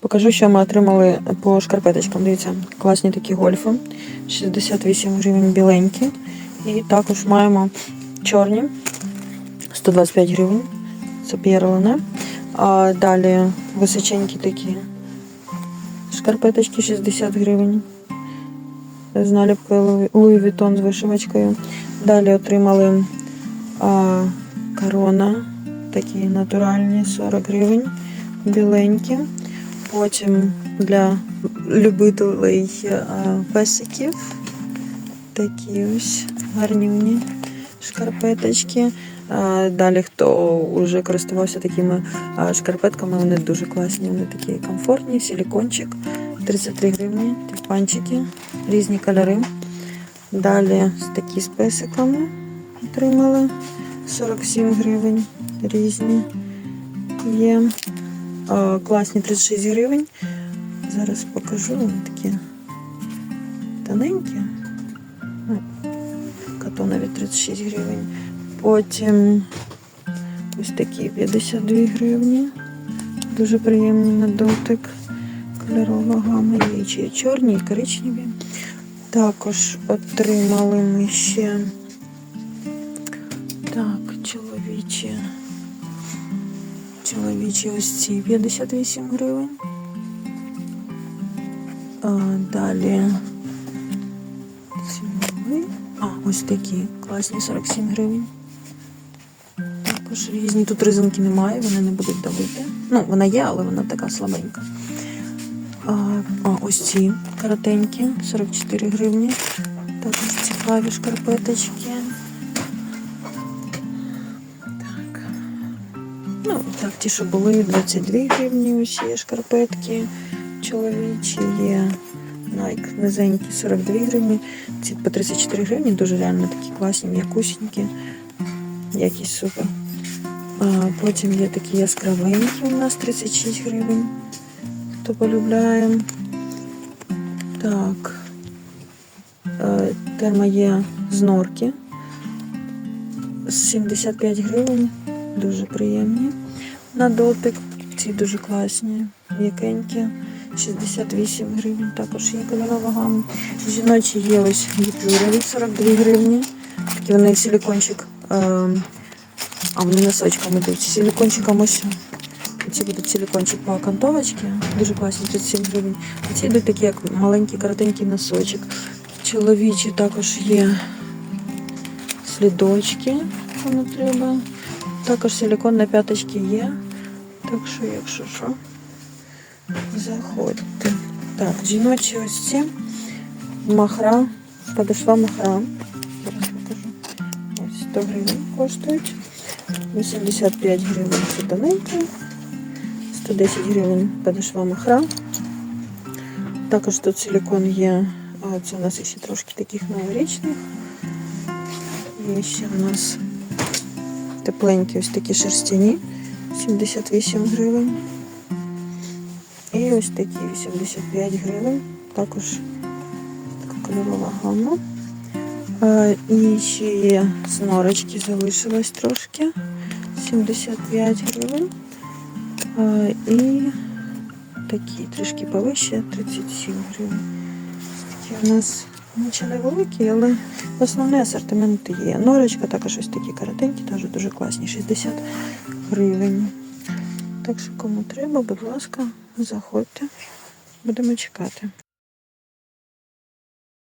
Покажу, що ми отримали по шкарпеточкам. Дивіться, класні такі гольфи. 68 гривень біленькі. І також маємо чорні 125 гривень. Це п'єрлене. А далі височенькі такі шкарпеточки 60 гривень. З наліпкою Louis Vuitton з вишивочкою. Далі отримали а, корона, такі натуральні 40 гривень, біленькі. Потім для любителей песиків такі ось гарнюні шкарпеточки. Далі, хто вже користувався такими шкарпетками, вони дуже класні, вони такі комфортні, силікончик, 33 гривні, тюльпанчики, різні кольори. Далі такі з песиками отримали 47 гривень, різні є. А, Класні 36 гривень. Зараз покажу вони такі тоненькі. Ну, Катонові 36 гривень. Потім ось такі 52 гривні. Дуже приємні на дотик. Кольорова гама. Є і чорні, і коричневі. Також отримали ми ще так, чоловічі. Чоловічі ось ці 58 гривень. А, далі. ці. А, ось такі класні 47 гривень. Також різні. Тут резинки немає, вони не будуть давити. Ну, вона є, але вона така слабенька. А, а ось ці коротенькі, 44 гривні. Також цікаві шкарпеточки. Ну, так, ті, що були, 22 гривні, ось є шкарпетки чоловічі, є Nike низенькі, 42 гривні. Ці по 34 гривні, дуже реально такі класні, м'якусінькі. Якість супер. А, потім є такі яскравенькі у нас 36 гривень. Хто полюбляє. Так. Е, Тема є з норки. 75 гривень. Дуже приємні. На дотик. Ці дуже класні, м'якенькі. 68 гривень. Також є кольорова. Жіночі є ось гіпюрові 42 гривні. Такі вони силикончик. Е, а вони носочками йдуть. Силикончиком ось. Ці будуть силикончик по окантовочці. Дуже класні 37 гривень. Ці йдуть такі, як маленький, коротенький носочок. Чоловічі також є слідочки, кому треба. Також силикон на п'яточки є. Так що, якщо що, заходьте. Так, жіночі ось ці. Махра. Подошла махра. Зараз покажу. Ось 100 гривень коштують. 85 гривень це тоненькі. 110 гривень подошла махра. Також тут силикон є. А це у нас ще трошки таких новорічних. Є ще у нас тепленькі ось такі шерстяні. 78 гривень. І ось такі 85 гривень. Також така кольорова гама. А, і ще є з норочки залишилось трошки. 75 гривень. І такі трішки повище 37 гривень. Такі у нас наче невеликі, але основний асортимент є. Норочка також ось такі коротенькі, теж дуже класні, 60 гривень. Так що кому треба, будь ласка, заходьте. Будемо чекати.